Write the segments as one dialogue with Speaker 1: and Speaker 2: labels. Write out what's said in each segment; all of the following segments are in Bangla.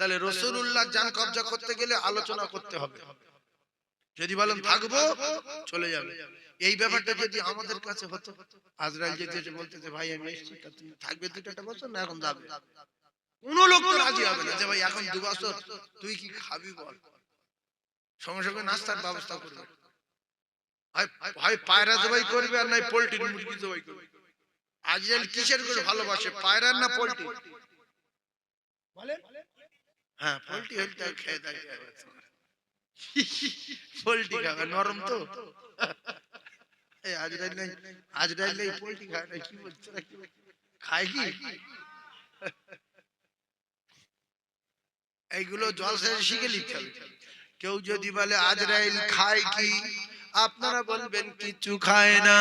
Speaker 1: তাহলে রসুল্লাহ যান কবজা করতে গেলে আলোচনা করতে হবে। যদি বলেন থাকব চলে যাবে। এই ব্যাপারটা যদি আমাদের কাছে হতো আজরাইল যদি এসে বলতেছে ভাই আমি এসেছি তুমি থাকবে দুটা বছর না এখন যাবে? কোন লোক তো রাজি হবে না যে ভাই এখন দু বছর তুই কি খাবি বল? সঙ্গে সঙ্গে নাস্তার ব্যবস্থা করবে। হয় পায়রা জবাই করবে আর নাই পোল্ট্রি মুরগি জবাই করবে। আজরাইল কিসের করে ভালোবাসে পায়রার না পোল্ট্রি? বলেন হ্যাঁ পোলট্রি হলে খেয়ে পোলট্রি খাবে নরম তো। আজরাইল নাই। আজরাইল নাই। পোলট্রি খায় না কি বলছে? খায় কি এইগুলো শিখে লিখতে হবে। কেউ যদি বলে আজরাইল খায় কি? আপনারা বলবেন কিছু খায় না।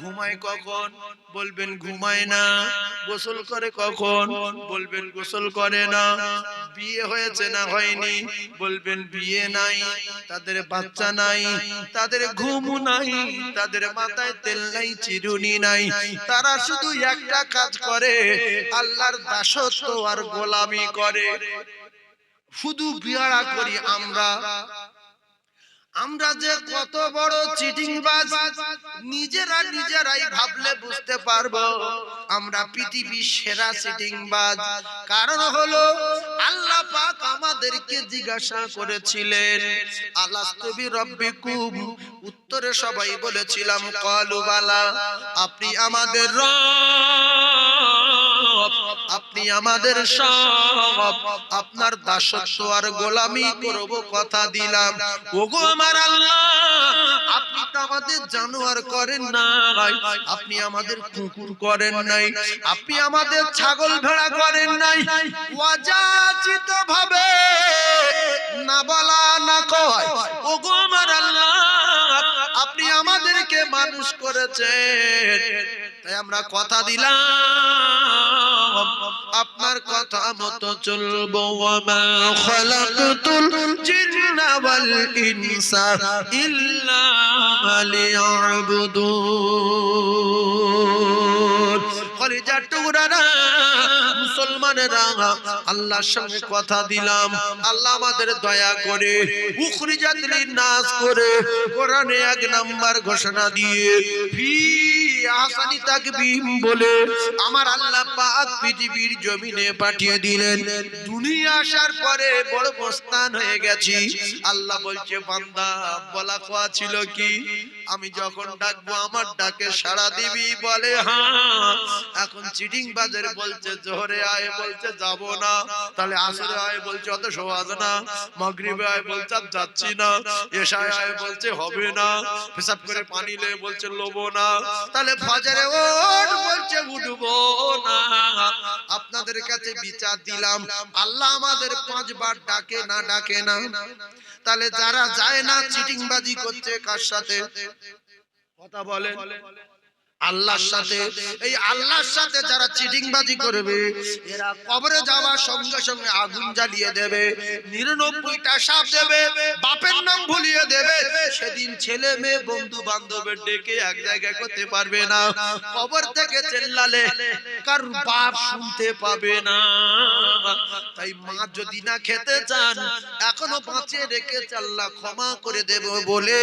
Speaker 1: ঘুমায় কখন? বলবেন ঘুমায় না। গোসল করে কখন? বলবেন গোসল করে না। বিয়ে হয়েছে না হয়নি। বলবেন বিয়ে নাই। তাদের বাচ্চা নাই। তাদের ঘুম নাই। তাদের মাথায় তেল নাই চিরুনি নাই। তারা শুধু একটা কাজ করে। আল্লাহর দাসত্ব আর গোলামি করে। শুধু বিয়ারা করি আমরা। আমরা যে কত বড় চিটিং বাজ নিজেরা নিজেরাই ভাবলে বুঝতে পারব, আমরা পৃথিবীর সেরা চিটিং বাজ কারণ হলো, আল্লাহ পাক আমাদেরকে জিজ্ঞাসা করেছিলেন, আলাস্তবি রব্বিকুম? উত্তরে সবাই বলেছিলাম, কালু বালা, আপনি আমাদের রব। আপনি আমাদের সব। আপনার দাসত্ব আর গোলামি করব কথা দিলাম। ওগো আমার আল্লাহ, আপনি তো আমাদের জানোয়ার করেন নাই। আপনি আমাদের কুকুর করেন নাই। আপনি আমাদের ছাগল ভেড়া করেন নাই। অযাচিত ভাবে না বলা, না কয়। ওগো আমার আল্লাহ, আপনি আমাদেরকে মানুষ করেছেন। আমরা কথা দিলাম। আপনার কথা মতো চলবো। আল্লাহর সঙ্গে কথা দিলাম। আল্লাহ আমাদের দয়া করে উখরিজাত নাস করে কোরআনে এক নাম্বার ঘোষণা দিয়ে আসানি তাকবিম বলে আমার আল্লাহ পাক পৃথিবীর জমিনে পাঠিয়ে দিলেন। দুনিয়া আসার পরে বড় প্রস্থান হয়ে গেছি। আল্লাহ বলছে, বান্দা, বলা খোয়া ছিল কি? আমি যখন ডাকবো আমার ডাকে সাড়া দিবি বলে হ্যাঁ। এখন চিটিং বাজারে বলছে জোহরে আয় বলছে যাব না। তাহলে আসরে আয় বলছে অত সহজ না। মগরিবে আয় বলছে আর যাচ্ছি না। এশায় আয় বলছে হবে না। হিসাব করে পানি লে বলছে লোবো না। তাহলে ফজরে ওঠ বলছে উঠবো না। আপনাদের কাছে বিচার দিলাম। আল্লাহ আমাদের পাঁচবার ডাকে না ডাকে না। তাহলে যারা যায় না চিটিংবাজি করছে কার সাথে? কথা বলে আল্লাহর সাথে এই আল্লাহর সাথে যারা চিটিংবাজি করবে এরা কবরে যাওয়ার সঙ্গে সঙ্গে আগুন জ্বালিয়ে দেবে নিরানব্বইটা সাপ দেবে বাপের নাম ভুলিয়ে দেবে। সেদিন ছেলে মেয়ে বন্ধু বান্ধবের ডেকে এক জায়গায় করতে পারবে না। কবর থেকে চেল্লালে কার বাপ শুনতে পাবে না। তাই মা যদি না খেতে চান এখনও বাঁচিয়ে রেখে আল্লাহ ক্ষমা করে দেব বলে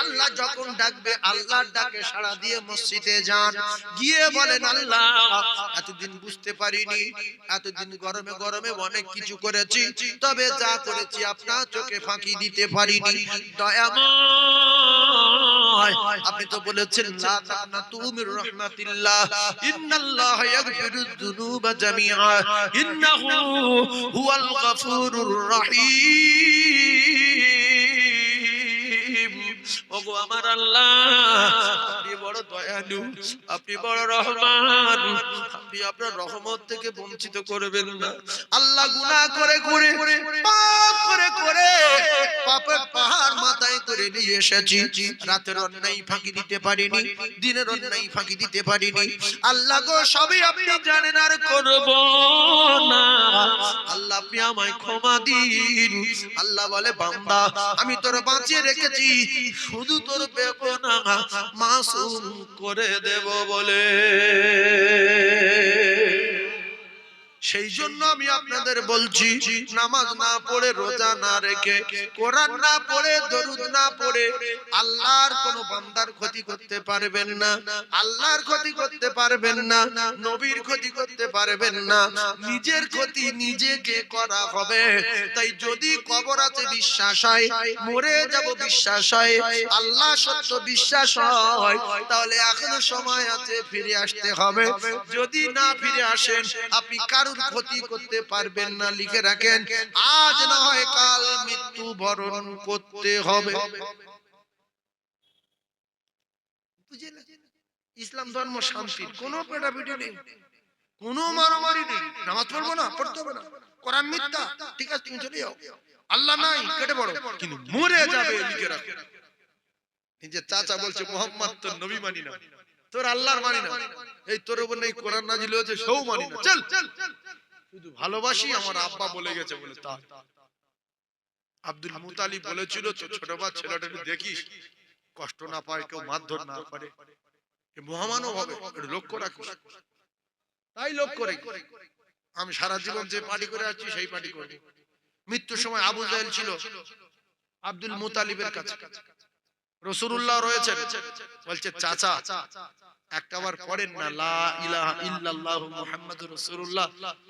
Speaker 1: আল্লাহ যখন ডাকবে আল্লাহর ডাকে সাড়া দিয়ে মসজিদে যান। গিয়ে বলেন, আল্লাহ, এতদিন বুঝতে পারিনি। এতদিন গরমে গরমে অনেক কিছু করেছি। তবে যা করেছি আপনার চোখে ফাঁকি দিতে পারিনি। আপনি তো বলেছেন, লা তাকনাতু ইন্নাল্লাহ ইয়াগফিরুয যুনুবা জামিআ। ইন্নাহু হুয়াল গফুরুর রহিম। ওগো আমার আল্লাহ বড় দয়ালু, আপনি বড় রহমান, আপনি আপনার রহমত থেকে বঞ্চিত করবেন না। আল্লাহ করে করে, পাপ করে করে পাপের পাহাড় মাথায় করে নিয়ে এসেছি। রাতের অন্যায় ফাঁকি দিতে পারিনি, দিনের অন্যায় ফাঁকি দিতে পারিনি। আল্লাহ গো, সবই আপনি জানেন আর করব না। আল্লাহ, আপনি আমায় ক্ষমা দিন। আল্লাহ বলে, বান্দা, আমি তোর বাঁচিয়ে রেখেছি। শুধু তোর বেপনা মাসুম করে দেব বলে। সেই জন্য আমি আপনাদের বলছি, নামাজ না পড়ে রোজা না রেখে, কোরআন না পড়ে, দরুদ না পড়ে, আল্লাহর কোন বান্দার ক্ষতি করতে পারবেন না, আল্লাহর ক্ষতি করতে পারবেন না, নবীর ক্ষতি করতে পারবেন না, নিজের ক্ষতি নিজেকে করা হবে। তাই যদি কবর আছে বিশ্বাস হয়, মরে যাব বিশ্বাস হয়, আল্লাহ সত্য বিশ্বাস হয়, তাহলে এখনও সময় আছে ফিরে আসতে হবে। যদি না ফিরে আসেন, আপনি কারুর ক্ষতি করতে পারবেন না লিখে রাখেন আজ না হয় কাল মৃত্যু বরণ করতে হবে। ইসলাম ধর্ম শান্তির কোনো পেটাপিটি নেই। কোনো মারামারি নেই। নামাজ পড়ব না পড়তে হবে না। কোরআন মিথ্যা ঠিক আছে তুমি চলে যাও। আল্লাহ নাই কেটে পড়ো। কিন্তু মরে যাবে লিখে রাখো। এই চাচা বলছে মোহাম্মদ নবী মানি না। তোর আল্লাহর মানি না। এই তোর উপর নেই কোরআন নাজিল হয়েছে সেও মানি না। চল। শুধু ভালোবাসি আমার আব্বা বলে গেছে বলে তা আব্দুল মুতালিব বলেছিল তো ছোট বা ছেলেটা একটু দেখিস। কষ্ট না পায় কেউ মারধর না করে। এ মহামানব হবে লক্ষ্য রাখিস। তাই লক্ষ্য রেখে। আমি সারা জীবন যে পার্টি করে আছি সেই পার্টি করব। মৃত্যুর সময় আবু জাহেল ছিল আব্দুল মুতালিবের কাছে। রসুল্লাহ রয়েছেন। বলছে চাচা একটা বার পড়েন না লা ইলাহা ইল্লাল্লাহু মুহাম্মাদুর রাসূলুল্লাহ।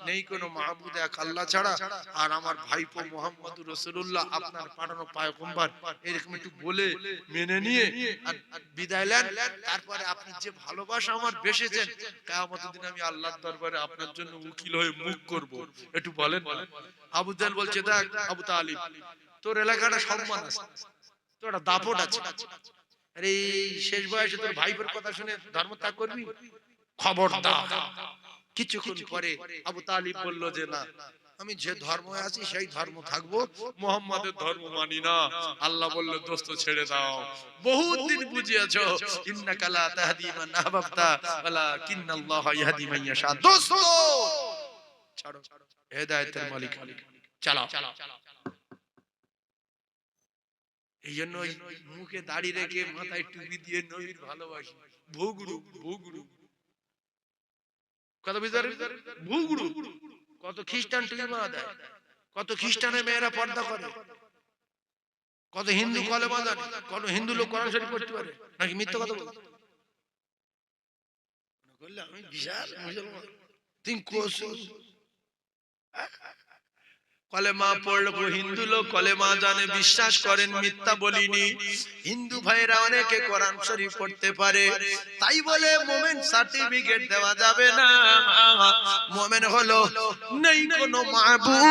Speaker 1: নেই কোনো মাহবুদ এক আল্লাহ ছাড়া। আর আমার ভাইপো মুহাম্মাদুর রাসূলুল্লাহ আপনার পাঠানো পয়গম্বর। এরকম একটু বলে মেনে নিয়ে আর বিদায় নেন। তারপরে আপনি যে ভালোবাসা আমার বেসেছেন কিয়ামতের দিন আমি আল্লাহর দরবারে আপনার জন্য উকিল হয়ে মুখ করব। একটু বলেন আবু জাহেল বলছে দেখ আবু তালিব তোর এলাকাটা সম্মান আছে। তোর একটা দাপট আছে। আরে শেষ বয়সে তোর ভাইপোর কথা শুনে ধর্ম ত্যাগ করবি খবরদার কিছুক্ষণ পরে আবু তালিব বলল যে না আমি যে ধর্ম আছি সেই ধর্ম থাকব। মোহাম্মদের ধর্ম মানি না। আল্লাহ বলল দোস্ত ছেড়ে দাও। বহুত দিন বুঝিয়েছো ইন্নাকা লা তাহদি মান আহবাবতা ওয়ালা কিন্নাল্লাহ ইয়াহদি মান ইয়াশা। দোস্ত! ছাড়ো। হেদায়েতের মালিক। চালাও। এই জন্য ওই মুখে দাড়ি রেখে মাথায় টুপি দিয়ে নবীর ভালোবাসি। ভুগুরু ভুগুরু। কত ভিতরে ভুগুরু। কত খ্রিস্টান টুপি মা দেয়। কত খ্রিস্টানের মেয়েরা পর্দা করে। কত হিন্দু কলেমা জানে কোন হিন্দু লোক কোরআন শরীফ পড়তে পারে। নাকি মিথ্যা কথা বলতে করলে আমি বিশাল মুসলমান। তুমি কোসু কলেমা পড়ল হিন্দু লোক কলেমা জানে বিশ্বাস করেন মিথ্যা বলিনি। হিন্দু ভাইরা অনেকে কোরআন শরীফ পড়তে পারে। তাই বলে মোমেন সার্টিফিকেট দেওয়া যাবে না। মোমেন হলো নেই কোনো মাহবুব।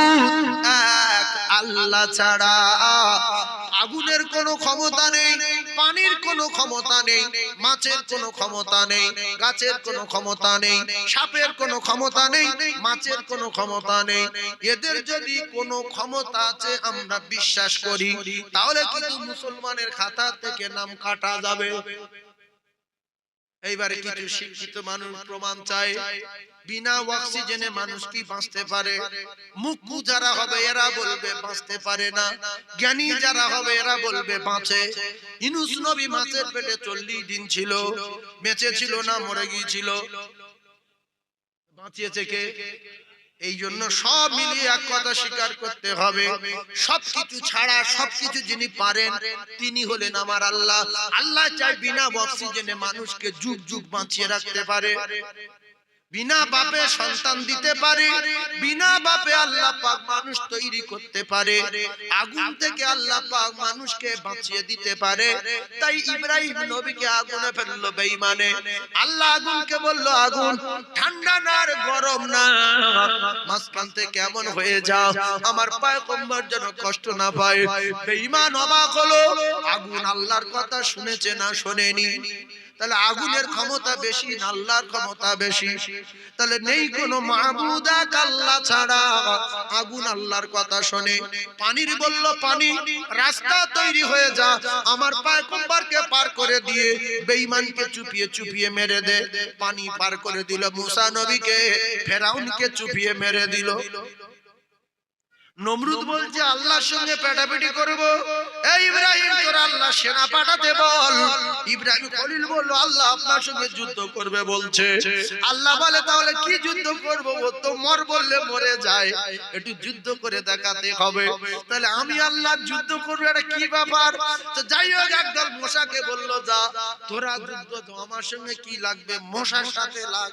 Speaker 1: এক আল্লাহ ছাড়া। আগুনের কোনো ক্ষমতা নেই, পানির কোনো ক্ষমতা নেই, মাছের কোনো ক্ষমতা নেই, গাছের কোনো ক্ষমতা নেই, সাপের কোনো ক্ষমতা নেই, মাছের কোনো ক্ষমতা নেই। এদের যদি কোনো ক্ষমতা আছে, আমরা বিশ্বাস করি, তাহলে কিন্তু মুসলমানের খাতা থেকে নাম কাটা যাবে। এইবারে কিছু শিক্ষিত মানুষ প্রমাণ চায় বিনা অক্সিজেনে মানুষ কি বাঁচতে পারে? মুখ যারা হবে এরা বলবে বাঁচতে পারে না। জ্ঞানী যারা হবে এরা বলবে বাঁচে। ইনুস নবী মাছের পেটে চল্লিশ দিন ছিল বেঁচে ছিল না মরে গিয়েছিল। বাঁচিয়েছে কে? এই জন্য সব মিলিয়ে এক কথা স্বীকার করতে হবে। সবকিছু ছাড়া সবকিছু যিনি পারেন তিনি হলেন আমার আল্লাহ। আল্লাহ। চাই বিনা অক্সিজেনে মানুষকে যুগ যুগ বাঁচিয়ে রাখতে পারে। বিনা বাপে সন্তান দিতে পারে বিনা বাপে আল্লাহ পাক মানুষ তৈরি করতে পারে। আগুন থেকে আল্লাহ পাক মানুষকে বাঁচিয়ে দিতে পারে। তাই ইব্রাহিম নবীকে আগুনে ফেলল বেঈমানে। আল্লাহ আগুনকে বলল আগুন ঠান্ডা না আর গরম না। মাঝখান থেকে এমন হয়ে যাও আমার পয়গম্বর যেন কষ্ট না পায়। বেঈমান অবাক হলো আগুন আল্লাহর কথা শুনেছে না শোনেনি। তাহলে আগুনের ক্ষমতা বেশি না আল্লাহর ক্ষমতা বেশি। তাহলে নেই কোনো মাহবুদ এক আল্লাহ ছাড়া। আগুন আল্লাহর কথা শোনে। পানির বলল পানি রাস্তা তৈরি হয়ে যা। আমার পায়কম্বরকে পার করে দিয়ে বেঈমানকে চুপিয়ে চুপিয়ে মেরে দে। পানি পার করে দিল মুসা নবীকে। ফেরাউনকে চুপিয়ে মেরে দিল। নমরুদ বলছে আল্লাহর সঙ্গে পেটাপিটি করব। এই ইব্রাহিম তোর আল্লাহ সেনা পাঠাতে বল। ইব্রাহিম খলিল বলল আল্লাহ আপনার সঙ্গে যুদ্ধ করবে বলছে। আল্লাহ বলে তাহলে কি যুদ্ধ করব? ও তো মর বললে মরে যায়। একটু যুদ্ধ করে দেখাতে হবে। তাহলে আমি আল্লাহ যুদ্ধ করব এটা কি ব্যাপার? তো যাই হোক একদল মশাকে বলল যা তোরা যুদ্ধ তো আমার সঙ্গে কি লাগবে? মশার সাথে লাগ।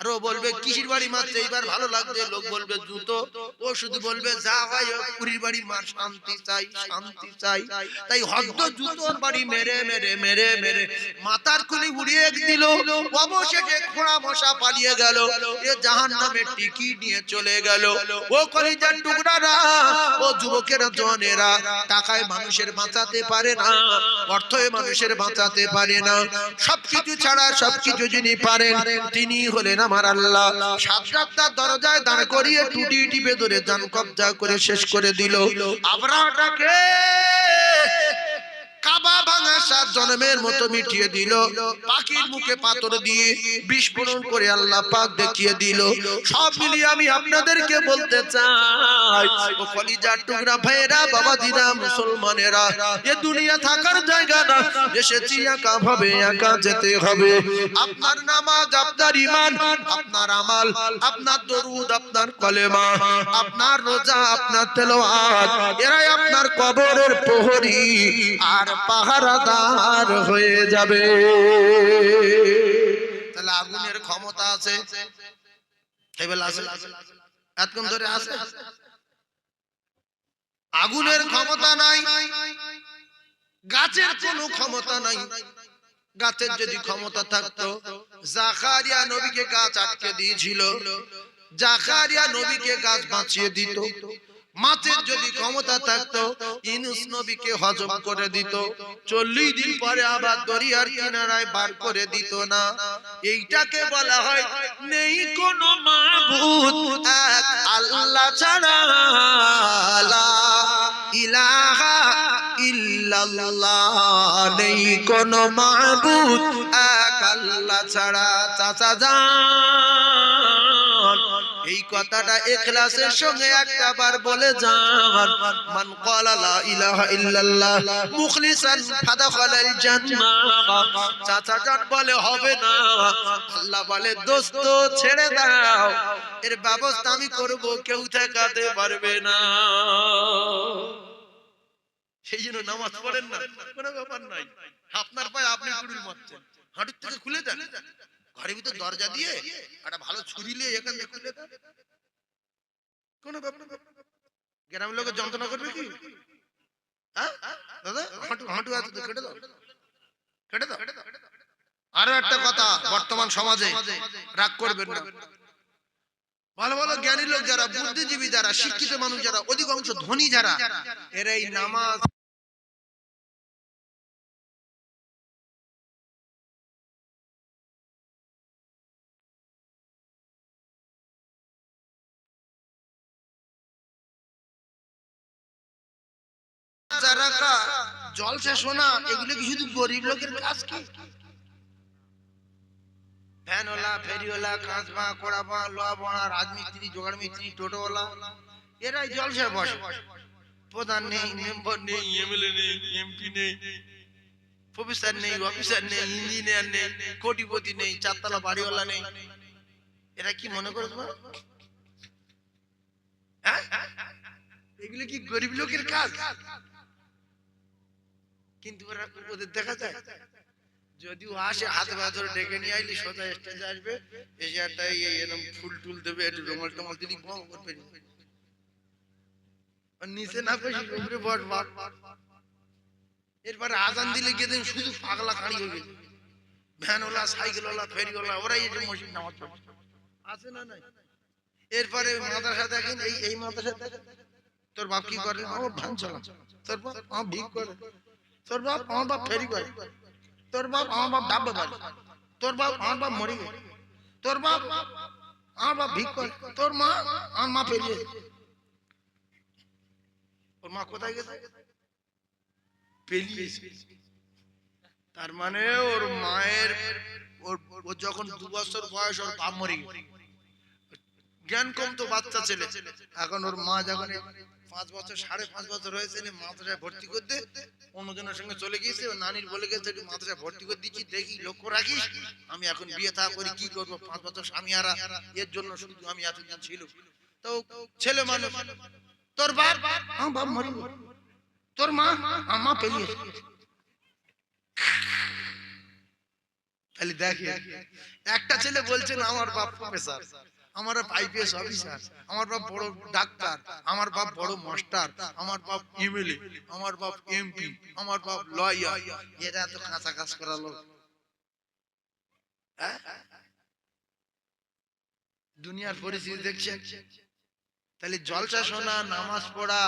Speaker 1: আর ও বলবে, কিসির বাড়ি মারছে? এইবার ভালো লাগছে লোক বলবে, জুতো। ও শুধু বলবে, যা হয় পুরীর বাড়ি মার, শান্তি চাই শান্তি চাই। তাই হদ্দ জুতোর বাড়ি মেরে মেরে মেরে মেরে মাথার খুলি উড়িয়ে দিল। অবশেষে খোঁড়া মশা পালিয়ে গেল। এ জাহান নামে টিকি নিয়ে চলে গেল। ও কলিজার টুকরারা, ও যুবকের জনেরা, টাকায় মানুষের বাঁচাতে পারে না, অর্থে মানুষের বাঁচাতে পারে না। সবকিছু ছাড়া সবকিছু যিনি পারেন তিনি হলেন আমার আল্লাহ সাত রাস্তার দরজায় দাঁড় করিয়ে টুটি টিপে ধরে যান কবজা করে শেষ করে দিল। আবরাটাকে কাবা ভাঙা সাত জন্মের মতো মিটিয়ে দিল। পাখির মুখে পাথর দিয়ে বিস্ফোরণ করে আল্লাহ পাক দেখিয়ে দিল। সব মিলিয়ে আমি আপনাদেরকে বলতে চাই, ও কলিজার টুকরা বাবা দিরা মুসলমানেরা, এ দুনিয়া থাকার জায়গা না এসেছি একা ভাবে, একা যেতে হবে। আপনার নামাজ, আপনার ইমান আপনার আমাল, আপনার দরুদ, আপনার কলেমা, আপনার রোজা, আপনার তেলাওয়াত, এরাই আপনার কবরের প্রহরী। আর পাহারাদার হয়ে যাবে। তাহলে আগুনের ক্ষমতা আছে? এতক্ষণ ধরে আছে? আগুনের ক্ষমতা নাই। গাছের কোনো ক্ষমতা নাই। গাছের যদি ক্ষমতা থাকতো, জাকারিয়া নবীকে গাছ আটকে দিয়েছিল। জাকারিয়া নবীকে গাছ বাঁচিয়ে দিত। মাছের যদি ক্ষমতা থাকতো ইনুস নবীকে হজম করে দিত। চল্লিশ দিন পরে আবার দরিয়ার কিনারায় বার করে দিত না। এইটাকে বলা হয় নেই কোনো এক আল্লাহ ছাড়া ইলাহা ইল্লাল্লাহ। নেই কোনো মাবুদ। এক আল্লাহ ছাড়া চাচা যান এই কথাটা ইখলাসের সঙ্গে একটা বার বলে যান। মান ক্বালা লা ইলাহা ইল্লাল্লাহ, মুখলিসান ফাদাখালাল জান্নাহ। চাচা যান বলে, হবে না। আল্লাহ বলে, দোস্ত, ছেড়ে দাও। এর ব্যবস্থা আমি করব, কেউ ঠেকাতে পারবে না। সেই জন্য নামাজ পড়েন না, কোনো ব্যাপার নাই। আপনার পায়ে আপনি কুড়ুল মারছেন। হাঁটুর থেকে খুলে দেন ঘরের ভিতর দরজা দিয়ে একটা ভালো ছুরি নিয়ে এখান থেকে খুলে কোনো ব্যাপার। গ্রামের লোকের যন্ত্রণা করবে কি? হ্যাঁ? দাদা, হাঁটু হাঁটু আছে কেটে দাও। কেটে দাও। আরও একটা কথা, বর্তমান সমাজে রাগ করবেন না। ভালো ভালো জ্ঞানী লোক যারা, বুদ্ধিজীবী যারা, শিক্ষিত মানুষ যারা, অধিকাংশ ধনী যারা, এরা এই নামাজ কা- জলসে শোনা এগুলো কি শুধু গরিব লোকের কাজ কি? ভ্যানওয়ালা ফেরিওয়ালা কাঁচবা রাজমিস্ত্রি জোগাড় মিস্ত্রি টোটোওয়ালা, এরাই জলসে প্রধান নেই, মেম্বার নেই, এমএলএ নেই, এমপি নেই, প্রফেসর নেই, অফিসার নেই, ইঞ্জিনিয়ার নেই, কোটিপতি নেই, চারতলা বাড়িওয়ালা নেই। এরা কি মনে করো তোমার? হ্যাঁ? এগুলো কি গরিব লোকের কাজ? কিন্তু ওদের দেখা যায়। যদি ও আসে, হাতে পা ধরে ডেকে নিয়ে আইলি সোজা স্টেজে আসবে ফুল টুল দেবে, একটু দিলি করবে। নিচে না পেশি উপরে বস এরপরে আজান দিলে গিয়ে দেখুন শুধু পাগলা খাড়ি হবে ভ্যানওয়ালা, সাইকেলওয়ালা, ফেরিওয়ালা, ওরাই মসজিদ নামাজ আছে না নাই? এরপরে মাদ্রাসা দেখেন, এই এই মাদ্রাসা দেখেন তোর বাপ কি করে? ভ্যান চালা তোর বাপ ভিক করে? তোর বাপ আমার বাপ ফেরি করে। তোর বাপ আমার বাপ ডাব্বা বাড়ি।
Speaker 2: তোর বাপ আমার বাপ মরে তোর বাপ আমার বাপ ভিক করে। তোর মা আমার মা পেরিয়ে ওর মা কোথায় গেছে? তার মানে ওর মায়ের ওর যখন দু বছর বয়স, ওর বাপ মরে জ্ঞান কম তো বাচ্চা ছেলে। এখন ওর মা যখন পাঁচ বছর সাড়ে পাঁচ বছর হয়েছে মাদ্রাসায় ভর্তি করতে। অন্যজনের সঙ্গে চলে গিয়েছে নানির বলে গেছে একটু মাদ্রাসায় ভর্তি করে দিচ্ছি দেখি লক্ষ্য রাখিস। আমি এখন বিয়ে থা করি কি করব? পাঁচ বছর স্বামী হারা এর জন্য শুধু আমি এতদিন ছিল তো ছেলে মানুষ তোর বাপ আমার বাপ মরে। তোর মা আমার মা পেলিয়ে তাহলে দেখি একটা ছেলে বলছেন আমার বাপ প্রফেসর। আমার বাপ আইপিএস অফিসার আমার বাপ বড় ডাক্তার, আমার বাপ বড় মাস্টার, আমার বাপ এমএলএ আমার বাপ এমপি আমার বাপ লয়ার এরা এত কাঁচা কাজ হ্যাঁ? দুনিয়ার পরিস্থিতি দেখছে। তাহলে জলসা শোনা, নামাজ পড়া,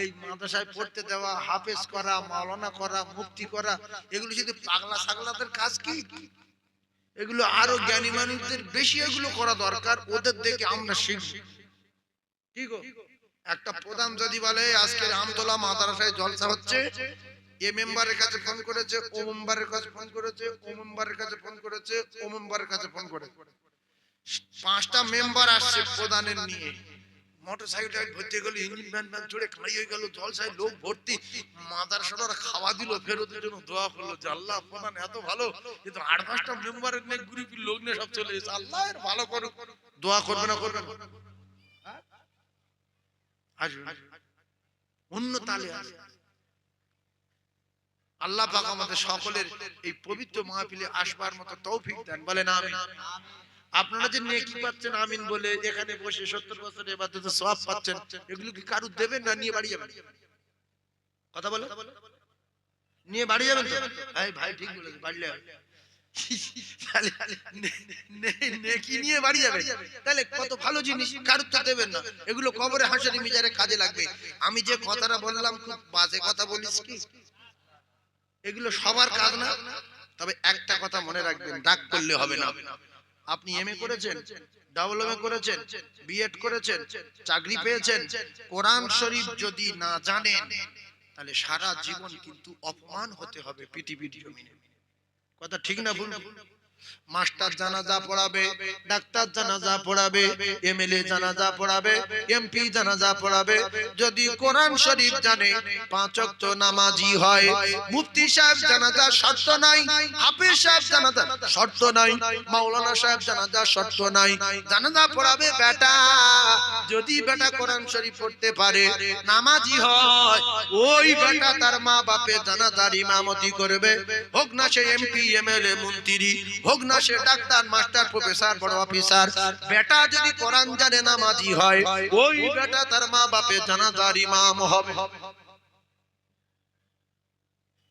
Speaker 2: এই মাদ্রাসায় পড়তে দেওয়া, হাফেজ করা, মাওলানা করা মুক্তি করা, এগুলো শুধু পাগলা ছাগলাদের কাজ কি? এগুলো আরও জ্ঞানী মানুষদের বেশি এগুলো করা দরকার, ওদের দেখে আমরা শিখব। কি একটা প্রধান যদি বলে আজকে আমতলা মাদারাসায় জলসা হচ্ছে, এ মেম্বারের কাছে ফোন করেছে, ও মেম্বারের কাছে ফোন করেছে, ও মেম্বারের কাছে ফোন করেছে, ও মেম্বারের কাছে ফোন করেছে। পাঁচটা মেম্বার আসছে প্রধানের নিয়ে। ভর্তি গেল ইঞ্জিন ভ্যান ভ্যান হয়ে গেল, জলসায় লোক ভর্তি। মাদার খাওয়া দিল, ফেরতের জন্য দোয়া করল যে, আল্লাহ প্রধান এত ভালো, কিন্তু আট পাঁচটা মেম্বারের লোক নিয়ে সব চলে আল্লাহ ভালো করুক। দোয়া করবে না করবে অন্য তালে আল্লাহ পাক আমাদের সকলের এই পবিত্র মাহফিলে আসবার মতো তৌফিক দেন। বলেন আমিন। আপনারা যে নেকি পাচ্ছেন আমিন বলে এখানে বসে সত্তর বছর এবাদত সব পাচ্ছেন। এগুলো কি কারু দেবেন না নিয়ে বাড়ি যাবেন? কথা বলে। নিয়ে বাড়ি যাবেন তো? এই ভাই ঠিক বলেছে বাড়ি নেকি নিয়ে বাড়ি যাবে তাহলে কত ভালো জিনিস কারুর তো দেবেন না। এগুলো কবরে হাসারি মিজারে কাজে লাগবে। আমি যে কথাটা বললাম খুব বাজে কথা বলিস কি? এগুলো সবার কাজ না তবে একটা কথা মনে রাখবেন ডাক করলে হবে না। আপনি এমএ করেছেন ডাবল এমএ করেছেন বিএড করেছেন চাকরি পেয়েছেন কোরআন শরীফ যদি না জানেন তাহলে সারা জীবন কিন্তু অপমান হতে হবে পৃথিবীর জমিনে। কথা ঠিক না ভুল? মাস্টার জানাজা পড়াবে, ডাক্তার জানাজা পড়াবে, এমএলএ জানাজা পড়াবে, এমপি জানাজা পড়াবে। যদি কোরআন শরীফ জানে, পাঁচ ওয়াক্ত নামাজি হয়। মুফতি সাহেব জানাজা শর্ত নাই, হাফিজ সাহেব জানাজা শর্ত নাই, মাওলানা সাহেব জানাজা শর্ত নাই। জানাজা পড়াবে বেটা। যদি বেটা কোরআন শরীফ পড়তে পারে, নামাজি হয়, ওই বেটা তার মা বাপে জানাজার ইমামতি করবে। হোক না সে এমপি, এমএলএ, মন্ত্রী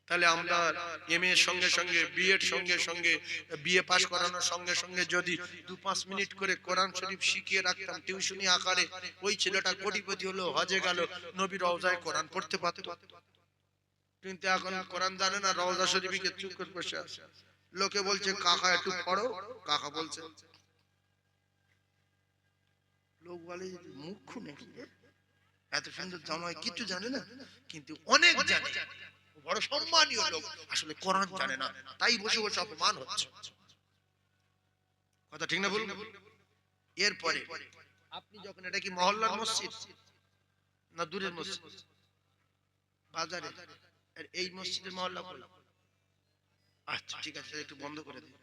Speaker 2: তাহলে আমরা এম এর সঙ্গে সঙ্গে বিএড সঙ্গে সঙ্গে বিএ করানোর সঙ্গে সঙ্গে যদি দু পাঁচ মিনিট করে কোরআন শরীফ শিখিয়ে রাখতাম, টিউশনি আকারে, ওই ছেলেটা কোটিপতি হলো, হজে গেল, নবী রওজায় কোরআন পড়তে পারত। কিন্তু এখন কোরআন জানে না, রওজা শরীফকে চুপ করে বসে আছে। লোকে বলছে কাকা একটু পড়ো। কাকা বলছে লোক বলে নাকি এত সুন্দর জামাই কিছু জানে না কিন্তু অনেক জানে। বড় সম্মানীয় লোক আসলে কোরআন জানে না তাই বসে বসে অপমান হচ্ছে। কথা ঠিক না বলুন এরপরে আপনি যখন এটা কি মহল্লার মসজিদ? না দূরের মসজিদ? বাজারে। এই মসজিদের মহল্লা করলাম আচ্ছা ঠিক আছে একটু বন্ধ করে দিন